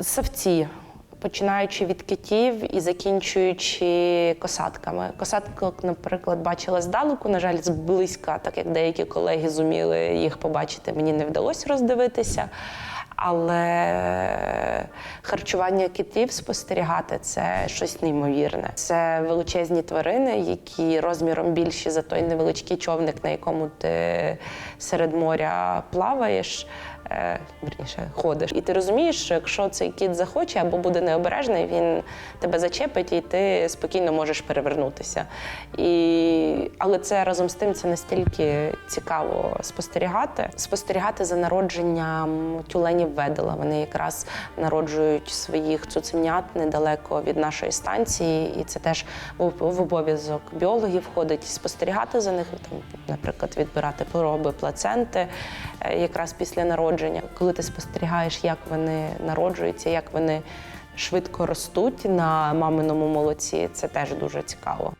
Савці, починаючи від китів і закінчуючи косатками. Косаток, наприклад, бачила здалеку, на жаль, зблизька, так як деякі колеги зуміли їх побачити, мені не вдалося роздивитися. Але харчування китів спостерігати це щось неймовірне. Це величезні тварини, які розміром більші за той невеличкий човник, на якому ти серед моря плаваєш. е, Вірніше, ходиш. І ти розумієш, що якщо цей кіт захоче або буде необережний, він тебе зачепить і ти спокійно можеш перевернутися. І... Але це разом з тим це настільки цікаво спостерігати. Спостерігати за народженням тюленів ведела. Вони якраз народжують своїх цуценят недалеко від нашої станції, і це теж в в обов'язок біологів входить спостерігати за них, там, наприклад, відбирати пороби плаценти е, якраз після народження. Коли ти спостерігаєш, як вони народжуються, як вони швидко ростуть на маминому молоці, це теж дуже цікаво.